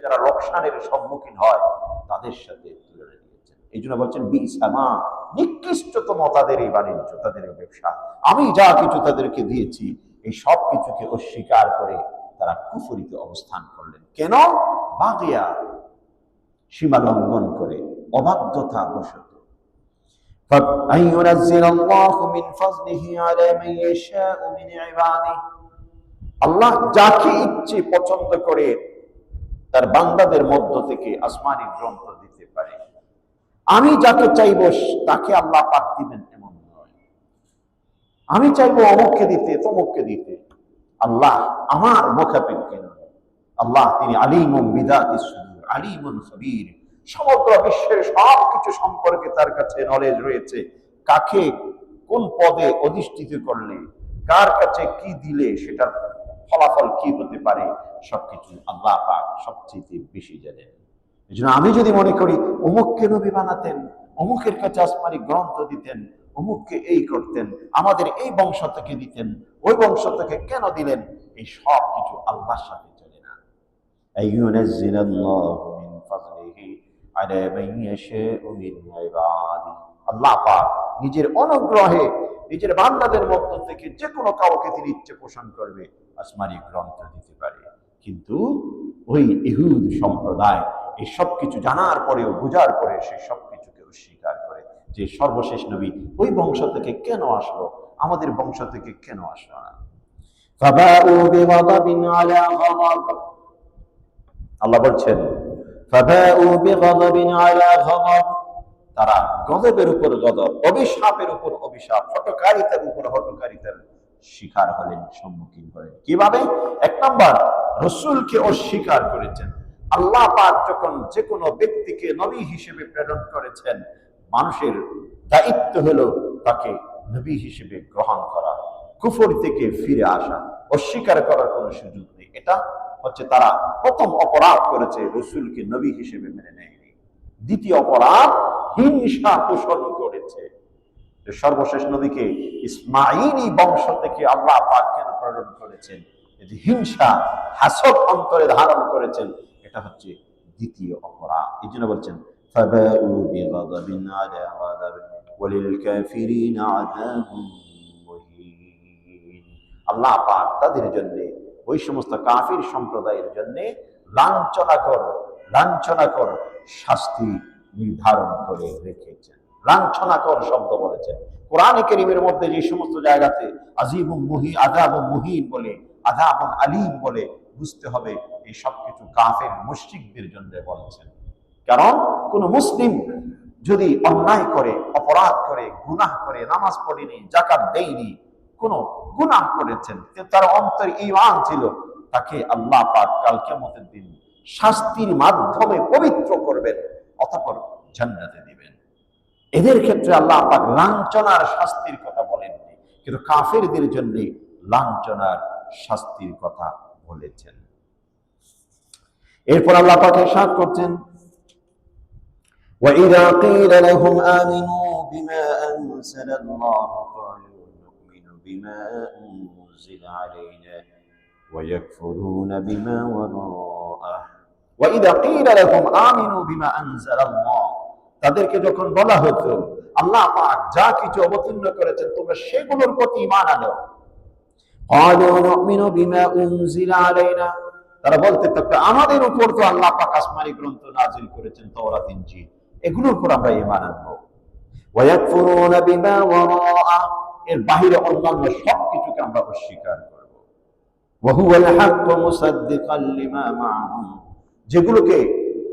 যারা লোকসানের সম্মুখীন হয় তাদের সাথে তুলনা দিয়েছেন এই জন্য বলছেন বিসামা নিকৃষ্টতম তাদের এই বাণিজ্য তাদের এই ব্যবসা আমি যা কিছু তাদেরকে দিয়েছি এই সব কিছুকে অস্বীকার করে তারা কুফরিতে অবস্থান করলেন কেন বাগিয়া সীমা লঙ্ঘন করে অবাধ্যতা বশত فأن ينزل الله من فضله على من يشاء من عباده আল্লাহ যাকে ইচ্ছে পছন্দ করে তার বান্দাদের মধ্য থেকে আসমানি গ্রন্থ দিতে পারে। আমি যাকে চাইব, তাকে আল্লাহ পাক দিবেন এমন নয়। আমি চাইব অমুককে দিতে, তমুককে দিতে। আল্লাহ আমার মোকাপেক্ষে নয় আল্লাহ তিনি আলিমুম বিদাতি সুদূর, আলিমুন খবীর সমগ্র বিশ্বের সব কিছু সম্পর্কে তার কাছে নলেজ রয়েছে। কাকে কোন পদে অধিষ্ঠিত করলে, কার কাছে কি দিলে সেটার ফলাফল কি হতে পারে, সবকিছু আল্লাহ পাক সবচেয়ে বেশি জানেন। এই আমি যদি মনে করি, অমুককে নবী বানাতেন, অমুকের কাছে আসমানি গ্রন্থ দিতেন, অমুককে এই করতেন, আমাদের এই বংশ থেকে দিতেন, ওই বংশ থেকে কেন দিলেন, এই সব কিছু আল্লাহর সাথে চলে না। আল্লাহ পাক নিজের অনুগ্রহে নিজের বান্দাদের মধ্য থেকে যে কোনো কাউকে তিনি ইচ্ছে পোষণ করবে আসমানি গ্রন্থ দিতে পারে কিন্তু ওই ইহুদ সম্প্রদায় এই সব কিছু জানার পরেও বোঝার পরে সে সব কিছুকে অস্বীকার করে যে সর্বশেষ নবী ওই বংশ থেকে কেন আসলো আমাদের বংশ থেকে কেন আসলো না فباءوا بغضب على غضب আল্লাহ বলছেন فباءوا بغضب على غضب তারা গজবের উপর গজব, অভিশাপের উপর অভিশাপ হটকারিতার উপর হটকারিতার শিকার হলেন, সম্মুখীন হলেন। কীভাবে? এক নম্বর, রসুলকে অস্বীকার করেছেন। আল্লাহ পাক যখন যে কোনো ব্যক্তিকে নবী হিসেবে প্রেরণ করেছেন, মানুষের দায়িত্ব হলো তাকে নবী হিসেবে গ্রহণ করা, কুফর থেকে ফিরে আসা, অস্বীকার করার কোনো সুযোগ নেই। এটা হচ্ছে তারা প্রথম অপরাধ করেছে, রসুলকে নবী হিসেবে মেনে নেয়নি। দ্বিতীয় অপরাধ হিংসা পোষণ করেছে। সর্বশেষ নদীকে ইসমাইলি বংশ থেকে আল্লাহ পাক কেন প্রেরণ করেছেন? হিংসা হাসক অন্তরে ধারণ করেছেন, এটা হচ্ছে দ্বিতীয় অপরাধ। এই জন্য বলছেন আল্লাহ পাক তাদের জন্য, ওই সমস্ত কাফির সম্প্রদায়ের জন্য লাঞ্ছনাকর লাঞ্ছনাকর শাস্তি নির্ধারণ করে রেখেছেন। লাঞ্ছনাকর শব্দ বলেছেন। কোরআনে কেরিমের মধ্যে যে সমস্ত জায়গাতে আজিব মুহি আজাব মুহিন বলে আজাব আলিম বলে বুঝতে হবে, এই সবকিছু কাফের, মুশরিকদের জন্য বলছেন। কারণ কোন মুসলিম যদি অন্যায় করে, অপরাধ করে, গুনাহ করে, নামাজ পড়েনি জাকাত দেয়নি, কোন গুনাহ করেছেন তার অন্তর ইমান ছিল, তাকে আল্লাহ পাক কাল কিয়ামতের দিন শাস্তির মাধ্যমে পবিত্র করবেন। অতঃপর জান্নাতে দিবেন এদের ক্ষেত্রে আল্লাহ পাক লাঞ্ছনার শাস্তির কথা বলেননি কিন্তু কাফেরদের জন্য লাঞ্ছনার শাস্তির কথা বলেছেন এরপর আল্লাহ পাক ইরশাদ করছেন وإذا قيل لهم آمنوا بما أنزل الله قالوا نؤمن بما أنزل علينا ويكفرون بما وراءه তাদেরকে যখন বলা হতো, আল্লাহ পাক যা কিছু অবতীর্ণ করেছেন, তোমরা সেগুলোর প্রতি ইমান আনো। তারা বলতে থাকতো, আমাদের উপর তো আল্লাহ পাক আসমানি গ্রন্থ নাজিল করেছেন, তওরাত, ইনজিল। এগুলোর উপর আমরা ইমান আনব। ওয়ায়াকফুরুনা বিমা ওয়ারাআ। এর বাহিরে অন্যান্য সবকিছুকে আমরা অস্বীকার করব। ওয়া হুয়াল হাক্কু মুসাদ্দিকাল লিমা মা'হুম। যেগুলোকে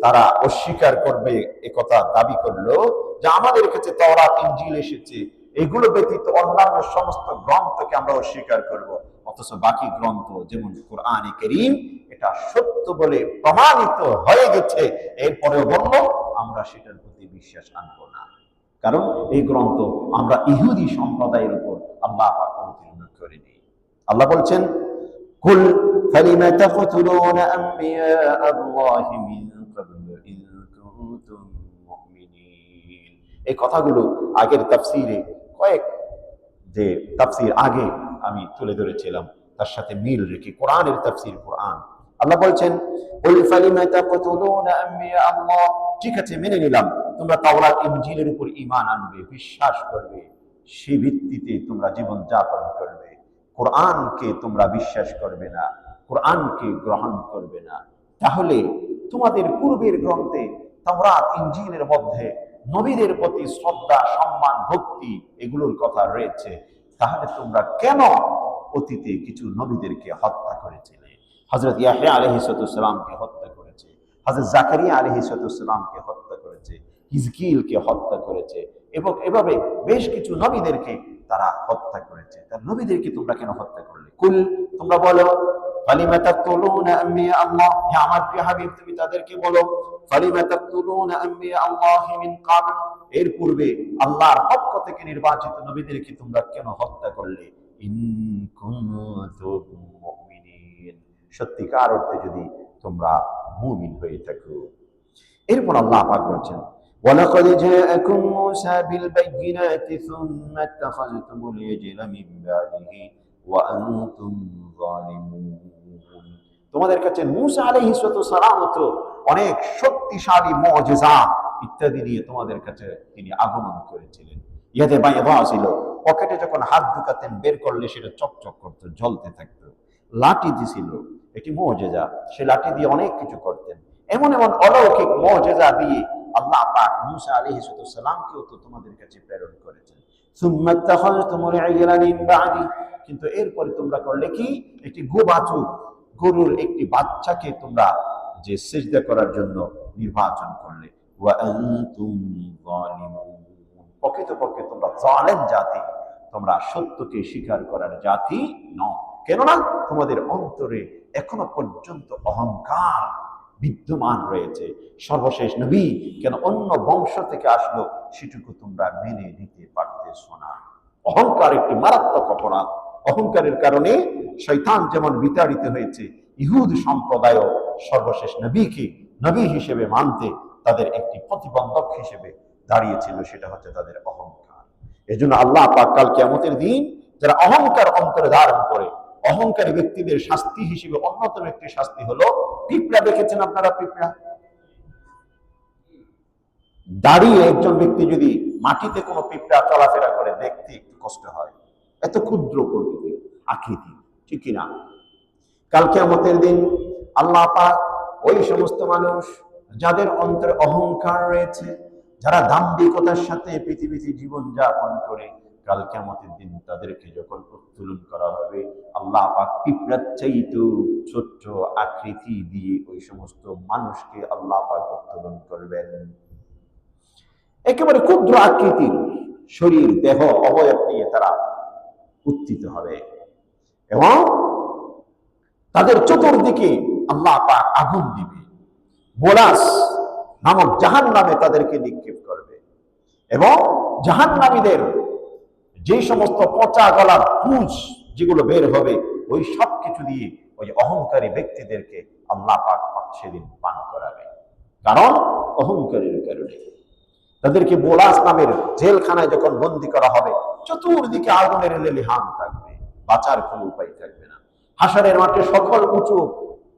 তারা অস্বীকার করবে, একথা দাবি করল যে আমাদের কাছে তওরাত, ইনজিল এসেছে। এগুলো ব্যতীত অন্যান্য সমস্ত গ্রন্থকে আমরা অস্বীকার করব। অথচ বাকি গ্রন্থ, যেমন কোরআনে করিম, এটা সত্য বলে প্রমাণিত হয়ে গেছে। এরপরেও বলল আমরা সেটার প্রতি বিশ্বাস আনব না। কারণ এই গ্রন্থ আমরা ইহুদি সম্প্রদায়ের উপর আল্লাহ অবতীর্ণ করিনি। আল্লাহ বলছেন, কুল فلم تقتلون أنبياء الله من قبل إن كنتم مؤمنين এই কথাগুলো আগের তাফসিরে কয়েক যে তাফসির আগে আমি তুলে ধরেছিলাম তার সাথে মিল রেখে কোরআনের তাফসির কোরআন আল্লাহ বলছেন "কুল ফালিমা তাকতুলুনা আম্বিয়া আল্লাহ?" ঠিক আছে মেনে নিলাম তোমরা তাওরাত ইনজিলের উপর ঈমান আনবে বিশ্বাস করবে সেই ভিত্তিতে তোমরা জীবন যাপন করবে কোরআনকে তোমরা বিশ্বাস করবে না কোরআনকে গ্রহণ করবে না। তাহলে তোমাদের পূর্বের গ্রন্থে তাওরাত, ইনজিলের মধ্যে নবীদের প্রতি শ্রদ্ধা, সম্মান, ভক্তি এগুলোর কথা রয়েছে। তাহলে তোমরা কেন অতীতে কিছু নবীদেরকে হত্যা করেছিলে? হজরত ইয়াহিয়া আলহিসামকে হত্যা করেছে। হজরত জাকারিয়া আলহিসামকে হত্যা করেছে। হিজকিলকে হত্যা করেছে। এবং এভাবে বেশ কিছু নবীদেরকে তারা হত্যা করেছে। তার নবীদেরকে তোমরা কেন হত্যা করলে? কুল, তোমরা বলো। ফালিমা তাকতুলুনা আম্বিয়া আল্লাহ হে আমার প্রিয় হাবিব তুমি তাদেরকে বলো ফালিমা তাকতুলুনা আম্বিয়া আল্লাহ মিন ক্বাবল এর পূর্বে আল্লাহর পক্ষ থেকে নির্বাচিত নবীদেরকে তোমরা কেন হত্যা করলে ইন কুনতুম মুমিনিন সত্যিকার অর্থে যদি তোমরা মুমিন হয়ে থাকো এরপর আল্লাহ পাক বলছেন ولقد جاءكم موسى بالبينات ثم اتخذتم العجل من بعده وأنتم ظالمون তোমাদের কাছে মুসা আলাইহিস সালাম তো অনেক শক্তিশালী মুজিজা ইত্যাদি নিয়ে তোমাদের কাছে তিনি আগমন করেছিলেন। ইয়াদে বাইদা ছিল। পকেটে যখন হাত ঢুকাতেন, বের করলে সেটা চকচক করতো, জ্বলতে থাকতো। লাঠি দিছিল এটি মুজিজা। সে লাঠি দিয়ে অনেক কিছু করতেন। এমন এমন অলৌকিক মুজিজা দিয়ে আল্লাহ পাক মুসা আলাইহিস সালামকেও তো তোমাদের কাছে প্রেরণ করেছেন। কিন্তু এরপরে তোমরা করলে কি? একটি গোবাছুর গরুর একটি বাচ্চাকে তোমরা যে সেজদা করার জন্য নির্বাচন করলে। প্রকৃতপক্ষে তোমরা জালেম জাতি। তোমরা সত্যকে স্বীকার করার জাতি নও। কেননা তোমাদের অন্তরে এখনও পর্যন্ত অহংকার বিদ্যমান রয়েছে। সর্বশেষ নবী কেন অন্য বংশ থেকে আসলো, সেটুকু তোমরা মেনে নিতে পারতেছ না। অহংকার একটি মারাত্মক অপরাধ। অহংকারের কারণে শৈতান যেমন বিতাড়িত হয়েছে, ইহুদ সম্প্রদায় সর্বশেষ নবীকে নবী হিসেবে মানতে তাদের একটি প্রতিবন্ধক হিসেবে দাঁড়িয়েছিল, সেটা হচ্ছে তাদের অহংকার। এজন্য আল্লাহ পাক কাল কিয়ামতের দিন যারা অহংকার অন্তরে ধারণ করে, অহংকারী ব্যক্তিদের শাস্তি হিসেবে অন্যতম একটি শাস্তি হলো, পিঁপড়া দেখেছেন আপনারা পিঁপড়া? দাঁড়িয়ে একজন ব্যক্তি যদি মাটিতে কোনো পিঁপড়া চলাফেরা করে, দেখতে একটু কষ্ট হয়। এত ক্ষুদ্র প্রকৃতি আকৃতি, ঠিক না কালকে আমাদের দিন আল্লাহ পাক ওই সমস্ত মানুষ যাদের অন্তরে অহংকার রয়েছে, যারা দাম্ভিকতার সাথে পৃথিবীতে জীবন যাপন করে, কাল কেমতের দিন তাদেরকে যখন উত্তোলন করা হবে, আল্লাহ পাক পিঁপড়ার ছোট্ট আকৃতি দিয়ে ওই সমস্ত মানুষকে আল্লাহ পাক উত্তোলন করবেন। একেবারে ক্ষুদ্র আকৃতির শরীর, দেহ, অবয়ব নিয়ে তারা উত্থিত হবে। এবং তাদের চতুর্দিকে আল্লাহ পাক আগুন দিবে। বোলাস নামক জাহান নামে তাদেরকে নিক্ষেপ করবে। এবং জাহান নামীদের যে সমস্ত পচা গলার পুঁজ যেগুলো বের হবে, ওই সব কিছু দিয়ে ওই অহংকারী ব্যক্তিদেরকে আল্লাহ পাক সেদিন পান করাবে। কারণ অহংকারের কারণে। তাদেরকে বোলাস নামের জেলখানায় যখন বন্দি করা হবে, চতুর্দিকে আগুনের লেলিহান থাকবে, বাঁচার কোনো উপায় থাকবে না। হাসানের মাঠে সকল উঁচু,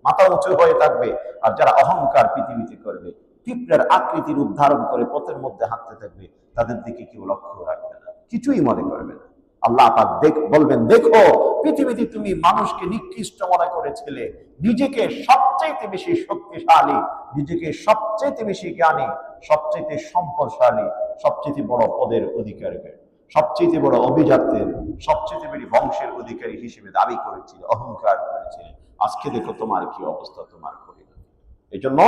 মাথা উঁচু হয়ে থাকবে, আর যারা অহংকার পৃথিবীতে করবে পিঁপড়ার আকৃতির উদ্ধারণ করে পথের মধ্যে হাঁটতে থাকবে, তাদের দিকে কেউ লক্ষ্য রাখবে না, কিছুই মনে করবে না। আল্লাহ পাক দেখ, বলবেন, দেখো, পৃথিবীতে তুমি মানুষকে নিকৃষ্ট মনে করেছিলে, নিজেকে সবচেয়ে বেশি শক্তিশালী, নিজেকে সবচেয়ে বেশি জ্ঞানী সবচেয়ে সম্পদশালী, সবচেয়ে বড় পদের অধিকারী সবচেয়ে বড় অভিজাতের সবচেয়ে বেশি বংশের অধিকারী হিসেবে দাবি করেছিল, অহংকার করেছিল। আজকে দেখো তোমার কি অবস্থা, তোমার পরিণতি এই জন্য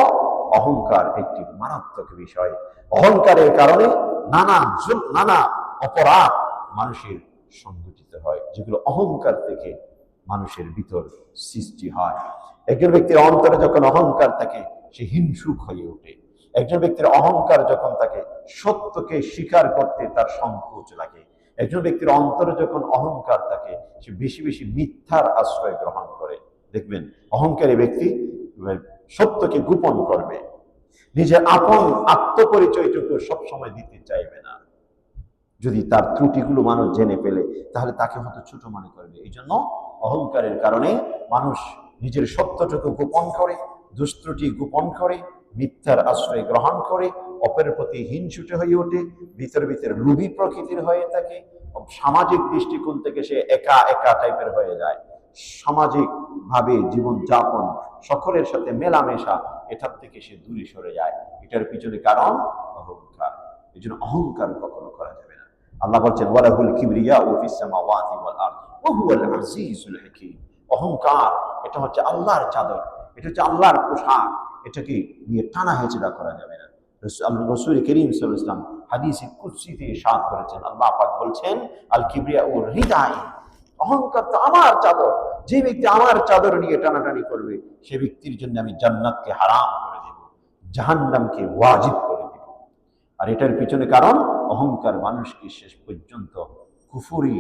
অহংকার একটি মারাত্মক বিষয়। অহংকারের কারণে নানা নানা অপরাধ মানুষের সংগঠিত হয়, যেগুলো অহংকার থেকে মানুষের ভিতর সৃষ্টি হয়। একজন ব্যক্তির অন্তরে যখন অহংকার থাকে, সে হিংসুক হয়ে ওঠে। একজন ব্যক্তির অহংকার যখন তাকে সত্যকে স্বীকার করতে তার সংকোচ লাগে। একজন ব্যক্তির অন্তরে যখন অহংকার থাকে, সে বেশি বেশি মিথ্যার আশ্রয় গ্রহণ করে। দেখবেন, অহংকারী ব্যক্তি সত্যকে গোপন করবে। নিজের আপন আত্মপরিচয়টুকু সবসময় দিতে চাইবে না। যদি তার ত্রুটিগুলো মানুষ জেনে পেলে তাহলে তাকে হয়তো ছোট মনে করবে। এই জন্য অহংকারের কারণে মানুষ নিজের সত্যটুকু গোপন করে দুষ্ট্রুটি গোপন করে মিথ্যার আশ্রয় গ্রহণ করে, অপরের প্রতি হিংসুটে হয়ে ওঠে, ভিতর ভিতরে লুবি প্রকৃতির হয়ে থাকে। সামাজিক দৃষ্টিকোণ থেকে সে একা একা টাইপের হয়ে যায়। সামাজিক ভাবে জীবন যাপন সকলের সাথে মেলামেশা, এটার থেকে সে দূরে সরে যায়। এটার পিছনে কারণ অহংকার। এই জন্য অহংকার কখনো করা যাবে না। আল্লাহ বলছেন, ওয়ালাহুল কিবরিয়া ও ওয়াল আজিজুল অহংকার, এটা হচ্ছে আল্লাহর চাদর, এটা হচ্ছে আল্লাহর পোশাক। এটাকে নিয়ে টানা হেঁচড়া করা যাবে না। রসুল করিম ইসলাম হাদিসে কুদসিতে ইরশাদ করেছেন। আল্লাহ পাক বলছেন আল কিবরিয়া ও হৃদায় অহংকার তো আমার চাদর। যে ব্যক্তি আমার চাদর নিয়ে টানাটানি করবে, সে ব্যক্তির জন্য আমি জান্নাতকে হারাম করে দেব, জাহান্নামকে ওয়াজিব করে দেব। আর এটার পিছনে কারণ, অহংকার মানুষকে শেষ পর্যন্ত কুফুরি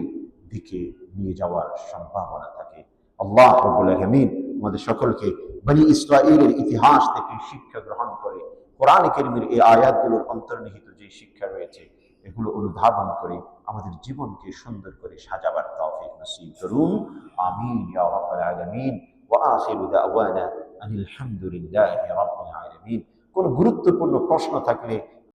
দিকে নিয়ে যাওয়ার সম্ভাবনা থাকে। আল্লাহ রব্বুল আলামিন আমাদের সকলকে বনি ইসরায়েলের ইতিহাস থেকে শিক্ষা গ্রহণ করে কোরআন কেরিমের এই আয়াতগুলোর অন্তর্নিহিত যে শিক্ষা রয়েছে, এগুলো অনুধাবন করে আমাদের জীবনকে সুন্দর করে সাজাবার তৌফিক নসিব করুন। আমিন, ইয়া রাব্বাল আলামিন। ওয়া আখিরু দাওয়ানা রাব্বিল আলামিন। কোন গুরুত্বপূর্ণ প্রশ্ন থাকলে